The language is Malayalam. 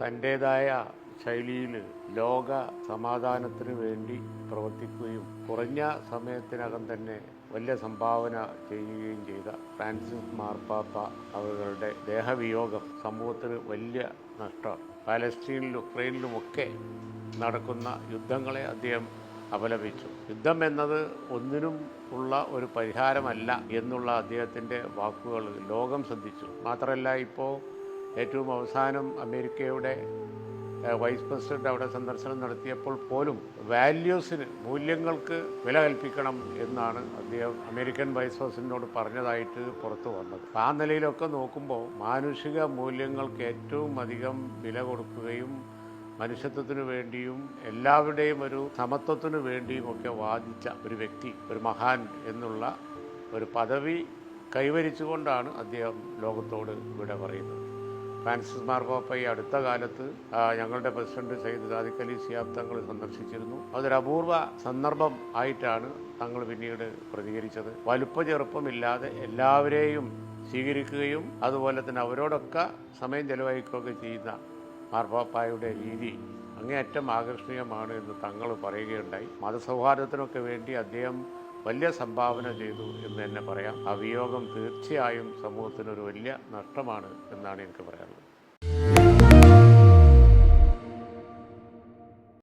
തന്റേതായ ശൈലിയിൽ ലോക സമാധാനത്തിന് വേണ്ടി പ്രവർത്തിക്കുകയും കുറഞ്ഞ സമയത്തിനകം തന്നെ വലിയ സംഭാവന ചെയ്യുകയും ചെയ്ത ഫ്രാൻസിസ് മാർപ്പാപ്പ അവരുടെ ദേഹവിയോഗം സമൂഹത്തിന് വലിയ നഷ്ടം പാലസ്തീനിലും ഉക്രൈനിലുമൊക്കെ നടക്കുന്ന യുദ്ധങ്ങളെ അദ്ദേഹം അപലപിച്ചു. യുദ്ധം എന്നത് ഒന്നിനും ഉള്ള ഒരു പരിഹാരമല്ല എന്നുള്ള അദ്ദേഹത്തിന്റെ വാക്കുകൾ ലോകം ശ്രദ്ധിച്ചു. മാത്രമല്ല ഇപ്പോൾ ഏറ്റവും അവസാനം അമേരിക്കയുടെ വൈസ് പ്രസിഡന്റ് അവിടെ സന്ദർശനം നടത്തിയപ്പോൾ പോലും വാല്യൂസിന് മൂല്യങ്ങൾക്ക് വില കൽപ്പിക്കണം എന്നാണ് അദ്ദേഹം അമേരിക്കൻ വൈസ് പ്രസിഡന്റിനോട് പറഞ്ഞതായിട്ട് പുറത്തു വന്നത്. ആ നിലയിലൊക്കെ നോക്കുമ്പോൾ മാനുഷിക മൂല്യങ്ങൾക്ക് ഏറ്റവും അധികം വില കൊടുക്കുകയും മനുഷ്യത്വത്തിനു വേണ്ടിയും എല്ലാവരുടെയും ഒരു സമത്വത്തിനു വേണ്ടിയും ഒക്കെ വാദിച്ച ഒരു വ്യക്തി ഒരു മഹാൻ എന്നുള്ള ഒരു പദവി കൈവരിച്ചുകൊണ്ടാണ് അദ്ദേഹം ലോകത്തോട് ഇവിടെ പറയുന്നത്. ഫ്രാൻസിസ് മാർപ്പാപ്പ ഈ അടുത്ത കാലത്ത് ഞങ്ങളുടെ പ്രസിഡന്റ് സയ്യിദ് സാദിഖ് അലി സിയാബ് തങ്ങൾ സന്ദർശിച്ചിരുന്നു. അതൊരു അപൂർവ സന്ദർഭം ആയിട്ടാണ് തങ്ങൾ പിന്നീട് പ്രതികരിച്ചത്. വലുപ്പ ചെറുപ്പമില്ലാതെ എല്ലാവരെയും സ്വീകരിക്കുകയും അതുപോലെ തന്നെ അവരോടൊക്കെ സമയം ചെലവഴിക്കുകയൊക്കെ ചെയ്യുന്ന മാർപ്പാപ്പായുടെ രീതി അങ്ങേയറ്റം ആകർഷണീയമാണ് എന്ന് തങ്ങൾ പറയുകയുണ്ടായി. മതസൗഹാർദ്ദത്തിനൊക്കെ വേണ്ടി അദ്ദേഹം വലിയ സംഭാവന ചെയ്തു എന്ന് തന്നെ പറയാം. ആ വിയോഗം തീർച്ചയായും സമൂഹത്തിനൊരു വലിയ നഷ്ടമാണ് എന്നാണ് എനിക്ക് പറയാനുള്ളത്.